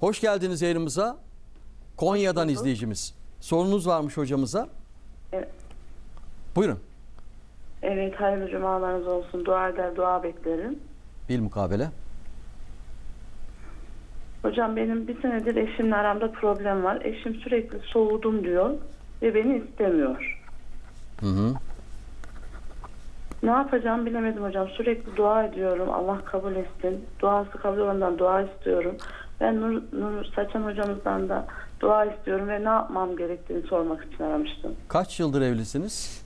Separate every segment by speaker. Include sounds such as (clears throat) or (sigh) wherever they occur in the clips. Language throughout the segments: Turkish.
Speaker 1: Hoş geldiniz yayınımıza. Konya'dan izleyicimiz. Sorunuz varmış hocamıza.
Speaker 2: Evet.
Speaker 1: Buyurun.
Speaker 2: Evet, hayırlı cumalarınız olsun. Dua eder, dua beklerim.
Speaker 1: Bil mukabele.
Speaker 2: Hocam benim bir senedir eşimle aramda problem var. Eşim sürekli soğudum diyor ve beni istemiyor.
Speaker 1: Hı hı.
Speaker 2: Ne yapacağım bilemedim hocam. Sürekli dua ediyorum. Allah kabul etsin. Duası kabul olandan dua istiyorum. Ben Nur, Nur Saçan hocamızdan da dua istiyorum ve ne yapmam gerektiğini sormak için aramıştım.
Speaker 1: Kaç yıldır evlisiniz?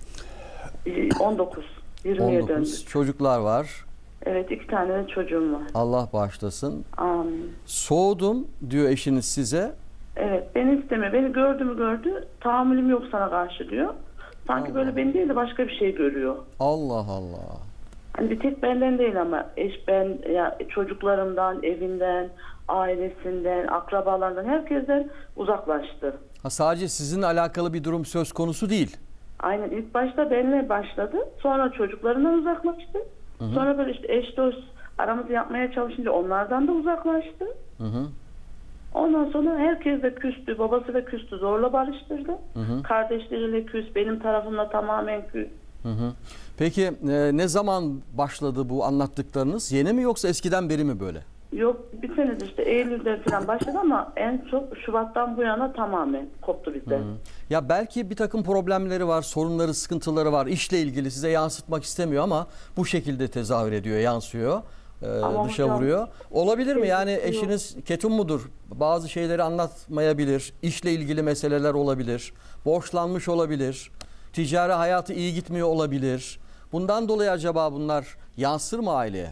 Speaker 2: Ee, 19. 20'ye
Speaker 1: 19.
Speaker 2: döndük.
Speaker 1: Çocuklar var.
Speaker 2: Evet iki tane de çocuğum var.
Speaker 1: Allah bağışlasın.
Speaker 2: Amin.
Speaker 1: Soğudum diyor eşiniz size.
Speaker 2: Evet beni istemiyor. Beni gördü mü gördü. Tahammülüm yok sana karşı diyor. Sanki
Speaker 1: Allah.
Speaker 2: böyle beni değil de başka bir şey görüyor.
Speaker 1: Allah Allah.
Speaker 2: Hani bir tek benden değil ama eş ben ya çocuklarımdan, evinden, ailesinden, akrabalarından herkesten uzaklaştı.
Speaker 1: Ha, sadece sizinle alakalı bir durum söz konusu değil.
Speaker 2: Aynen ilk başta benimle başladı. Sonra çocuklarından uzaklaştı. Sonra böyle işte eş dost aramızı yapmaya çalışınca onlardan da uzaklaştı.
Speaker 1: Hı hı.
Speaker 2: Ondan sonra herkes de küstü. Babası da küstü. Zorla barıştırdı.
Speaker 1: hı.
Speaker 2: Kardeşleriyle küs. Benim tarafımda tamamen küs.
Speaker 1: Hı hı. Peki e, ne zaman başladı bu anlattıklarınız? Yeni mi yoksa eskiden beri mi böyle?
Speaker 2: Yok bir senedir işte Eylül'de falan başladı ama en çok Şubat'tan bu yana tamamen koptu bizden.
Speaker 1: Ya belki bir takım problemleri var, sorunları, sıkıntıları var. İşle ilgili size yansıtmak istemiyor ama bu şekilde tezahür ediyor, yansıyor. e,
Speaker 2: Ama
Speaker 1: dışa
Speaker 2: hocam,
Speaker 1: vuruyor. Olabilir mi? Yani
Speaker 2: sevgisi yok.
Speaker 1: eşiniz ketum mudur? Bazı şeyleri anlatmayabilir. İşle ilgili meseleler olabilir. Borçlanmış olabilir. Ticari hayatı iyi gitmiyor olabilir. Bundan dolayı acaba bunlar yansır mı aileye?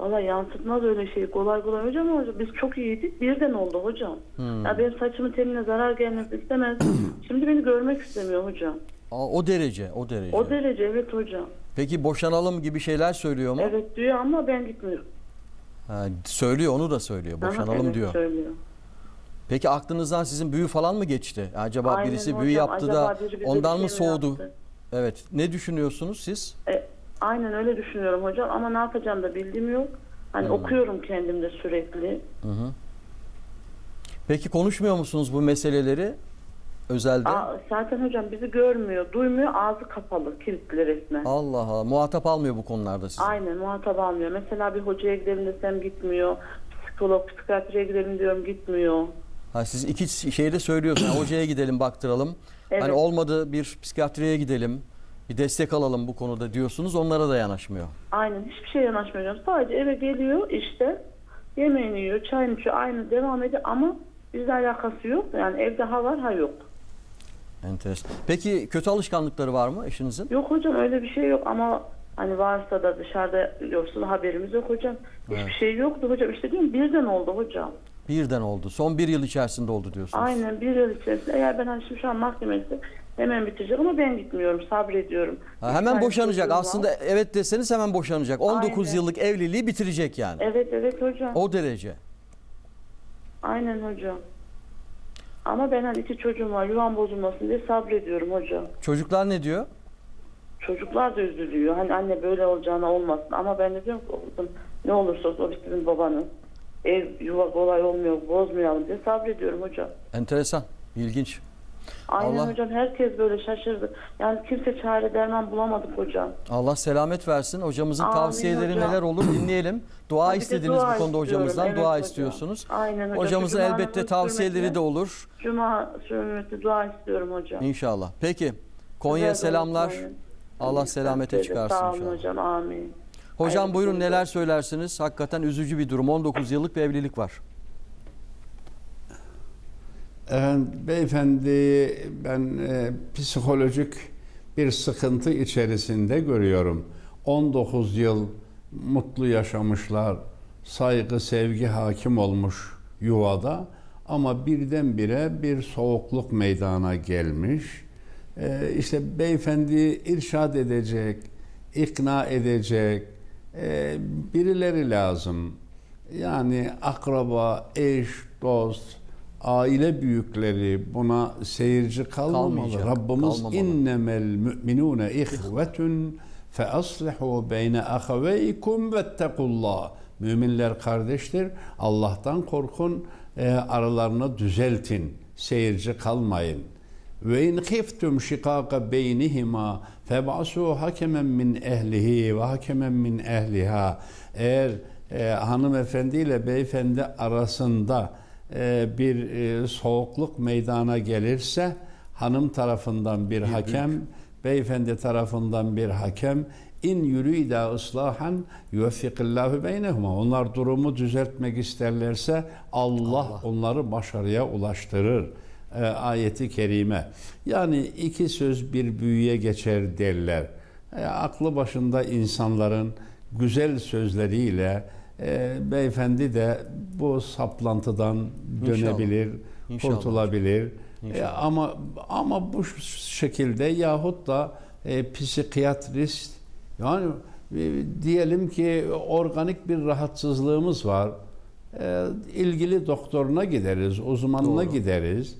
Speaker 2: Valla yansıtmaz öyle şey kolay kolay hocam ama biz çok iyiydik birden oldu hocam. Ya benim saçımın teline zarar gelmesi istemez. (clears throat) Şimdi beni görmek istemiyor hocam.
Speaker 1: Aa, o derece, o derece.
Speaker 2: O derece evet hocam.
Speaker 1: Peki boşanalım gibi şeyler söylüyor mu?
Speaker 2: Evet diyor ama ben gitmiyorum.
Speaker 1: Ha, söylüyor, onu da söylüyor.
Speaker 2: Aha,
Speaker 1: Boşanalım
Speaker 2: evet,
Speaker 1: diyor.
Speaker 2: Söylüyor.
Speaker 1: Peki aklınızdan sizin büyü falan mı geçti? Acaba
Speaker 2: Aynen
Speaker 1: birisi büyü
Speaker 2: hocam,
Speaker 1: yaptı
Speaker 2: acaba
Speaker 1: da
Speaker 2: biri bize
Speaker 1: ondan
Speaker 2: bir
Speaker 1: mı
Speaker 2: şey mi
Speaker 1: soğudu?
Speaker 2: yaptı?
Speaker 1: Evet. Ne düşünüyorsunuz siz?
Speaker 2: E, aynen öyle düşünüyorum hocam ama ne yapacağım da bildiğim yok. Hani okuyorum kendimde sürekli.
Speaker 1: Peki konuşmuyor musunuz bu meseleleri özelde?
Speaker 2: Aa, zaten hocam bizi görmüyor, duymuyor, ağzı kapalı, kilitli resmen.
Speaker 1: Allah Allah. Muhatap almıyor bu konularda sizi.
Speaker 2: Aynen muhatap almıyor. Mesela bir hocaya gidelim desem gitmiyor. Psikolog, psikiyatriye gidelim diyorum gitmiyor.
Speaker 1: Ha, siz iki şeyde söylüyorsunuz. Yani hocaya gidelim baktıralım.
Speaker 2: Evet.
Speaker 1: Hani olmadı bir psikiyatriye gidelim. Bir destek alalım bu konuda diyorsunuz. Onlara da yanaşmıyor.
Speaker 2: Aynen hiçbir şey yanaşmıyor. Sadece eve geliyor işte yemeğini yiyor, çayını içiyor, aynı devam ediyor ama bizle alakası yok. Yani evde ha var ha yok.
Speaker 1: Enteresan. Peki kötü alışkanlıkları var mı eşinizin?
Speaker 2: Yok hocam öyle bir şey yok ama hani varsa da dışarıda yoksa haberimiz yok hocam. Hiçbir
Speaker 1: Evet.
Speaker 2: şey yoktu hocam. İşte diyorum birden oldu hocam.
Speaker 1: Birden oldu. Son bir yıl içerisinde oldu diyorsunuz.
Speaker 2: Aynen bir yıl içerisinde. Eğer ben hani şimdi şu an mahkemesi hemen bitecek ama ben gitmiyorum sabrediyorum.
Speaker 1: Ha, hemen
Speaker 2: tane
Speaker 1: boşanacak.
Speaker 2: var.
Speaker 1: Aslında evet deseniz hemen boşanacak. 19
Speaker 2: Aynen.
Speaker 1: yıllık evliliği bitirecek yani.
Speaker 2: Evet evet hocam.
Speaker 1: O derece.
Speaker 2: Aynen hocam. Ama ben hani iki çocuğum var yuvam bozulmasın diye sabrediyorum hocam.
Speaker 1: Çocuklar ne diyor?
Speaker 2: Çocuklar da üzülüyor. Hani anne böyle olacağına olmasın. Ama ben de diyorum ki oğlum ne olursa olsun o sizin babanız. Ev yuva kolay olmuyor bozmayalım diye sabrediyorum hocam.
Speaker 1: Enteresan. ilginç.
Speaker 2: Aynen
Speaker 1: Allah-
Speaker 2: hocam herkes böyle şaşırdı. Yani kimse çare derman bulamadık hocam.
Speaker 1: Allah selamet versin. Hocamızın
Speaker 2: Amin
Speaker 1: tavsiyeleri
Speaker 2: hocam.
Speaker 1: neler olur dinleyelim. Dua
Speaker 2: de
Speaker 1: istediniz
Speaker 2: dua
Speaker 1: bu konuda hocamızdan.
Speaker 2: Evet
Speaker 1: dua
Speaker 2: hocam.
Speaker 1: istiyorsunuz.
Speaker 2: Aynen hocam.
Speaker 1: Hocamızın
Speaker 2: Cuma'nın
Speaker 1: elbette tavsiyeleri de olur.
Speaker 2: Cuma hürmeti dua istiyorum hocam.
Speaker 1: İnşallah. Peki. Konya'ya
Speaker 2: Güzel
Speaker 1: selamlar. Allah çıkarsın
Speaker 2: Sağ olun
Speaker 1: inşallah.
Speaker 2: hocam amin.
Speaker 1: Hocam
Speaker 2: Hayırlı
Speaker 1: buyurun neler söylersiniz? Hakikaten üzücü bir durum. 19 yıllık bir evlilik var.
Speaker 3: Efendim, beyefendi ben e, psikolojik bir sıkıntı içerisinde görüyorum. 19 yıl mutlu yaşamışlar, saygı, sevgi hakim olmuş yuvada ama birdenbire bir soğukluk meydana gelmiş. E, işte beyefendi irşad edecek, ikna edecek e, birileri lazım. Yani akraba, eş, dost, aile büyükleri buna seyirci kalmamalı.
Speaker 1: Kalmayacak,
Speaker 3: Rabbimiz
Speaker 1: kalmamalı.
Speaker 3: innemel müminune ihvetun fe aslihu beyne ahaveykum vettekullah. Müminler kardeştir. Allah'tan korkun e, aralarını düzeltin. Seyirci kalmayın. Ve in khiftum şikaka beynihima feb'asu hakemen min ehlihi ve hakemen min ehliha. Eğer e, hanımefendi ile beyefendi arasında e, bir e, soğukluk meydana gelirse hanım tarafından bir hakem, beyefendi tarafından bir hakem in yurida ıslahan yuveffikillahu beynehuma. Onlar durumu düzeltmek isterlerse Allah, onları başarıya ulaştırır. E, ayeti kerime. Yani iki söz bir büyüye geçer derler. E, aklı başında insanların güzel sözleriyle e, beyefendi de bu saplantıdan dönebilir,
Speaker 1: İnşallah.
Speaker 3: kurtulabilir. E,
Speaker 1: İnşallah.
Speaker 3: ama ama bu şekilde yahut da e, psikiyatrist yani e, diyelim ki organik bir rahatsızlığımız var. E, ilgili doktoruna gideriz, uzmanına
Speaker 1: Doğru.
Speaker 3: gideriz.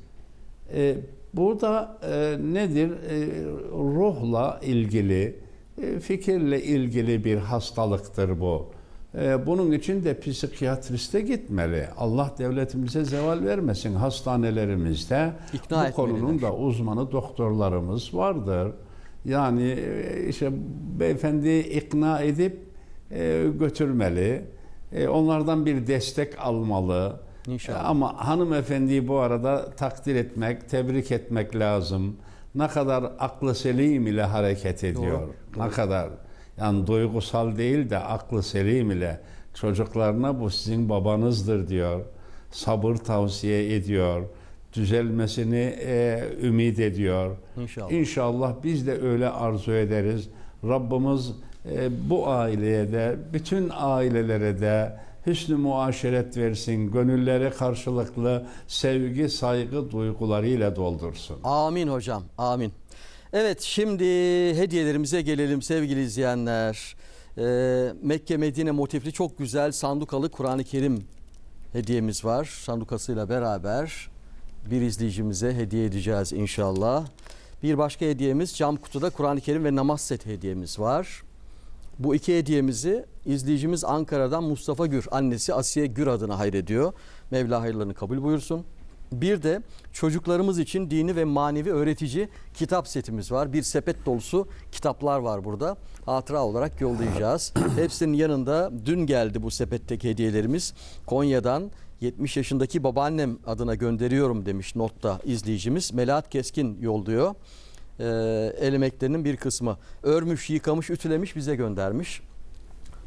Speaker 3: E, burada e, nedir? E, ruhla ilgili, e, fikirle ilgili bir hastalıktır bu. E, bunun için de psikiyatriste gitmeli. Allah devletimize zeval vermesin. Hastanelerimizde
Speaker 1: İkna
Speaker 3: bu
Speaker 1: etmeliler.
Speaker 3: konunun da uzmanı doktorlarımız vardır. Yani e, işte beyefendi ikna edip e, götürmeli. E, onlardan bir destek almalı.
Speaker 1: İnşallah.
Speaker 3: Ama hanımefendiyi bu arada takdir etmek, tebrik etmek lazım. Ne kadar aklı selim ile hareket ediyor.
Speaker 1: Doğru,
Speaker 3: Ne kadar yani duygusal değil de aklı selim ile çocuklarına bu sizin babanızdır diyor. Sabır tavsiye ediyor. Düzelmesini e, ümit ediyor.
Speaker 1: İnşallah.
Speaker 3: İnşallah biz de öyle arzu ederiz. Rabbimiz e, bu aileye de, bütün ailelere de hüsnü muaşeret versin. Gönülleri karşılıklı sevgi, saygı duygularıyla doldursun.
Speaker 1: Amin hocam. Amin. Evet şimdi hediyelerimize gelelim sevgili izleyenler. Ee, Mekke Medine motifli çok güzel sandukalı Kur'an-ı Kerim hediyemiz var. Sandukasıyla beraber bir izleyicimize hediye edeceğiz inşallah. Bir başka hediyemiz cam kutuda Kur'an-ı Kerim ve namaz set hediyemiz var. Bu iki hediyemizi izleyicimiz Ankara'dan Mustafa Gür, annesi Asiye Gür adına hayrediyor. Mevla hayırlarını kabul buyursun. Bir de çocuklarımız için dini ve manevi öğretici kitap setimiz var. Bir sepet dolusu kitaplar var burada. Hatıra olarak yollayacağız. (clears throat) Hepsinin yanında dün geldi bu sepetteki hediyelerimiz. Konya'dan 70 yaşındaki babaannem adına gönderiyorum demiş notta izleyicimiz. Melahat Keskin yolluyor. Ee, el emeklerinin bir kısmı. Örmüş, yıkamış, ütülemiş bize göndermiş.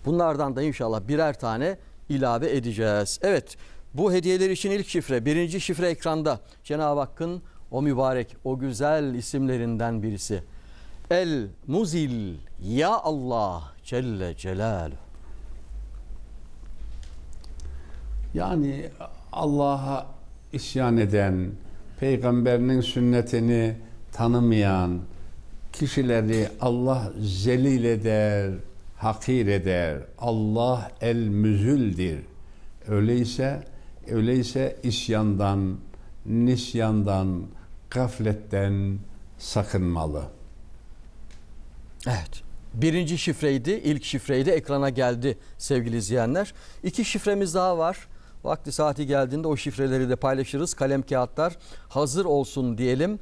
Speaker 1: Bunlardan da inşallah birer tane ilave edeceğiz. Evet bu hediyeler için ilk şifre, birinci şifre ekranda. Cenab-ı Hakk'ın o mübarek, o güzel isimlerinden birisi. El Muzil Ya Allah Celle Celaluhu.
Speaker 3: Yani Allah'a isyan eden, peygamberinin sünnetini tanımayan kişileri Allah zelil eder, hakir eder. Allah el müzüldür. Öyleyse öyleyse isyandan, nisyandan, gafletten sakınmalı.
Speaker 1: Evet. Birinci şifreydi, ilk şifreydi. Ekrana geldi sevgili izleyenler. İki şifremiz daha var. Vakti saati geldiğinde o şifreleri de paylaşırız. Kalem kağıtlar hazır olsun diyelim.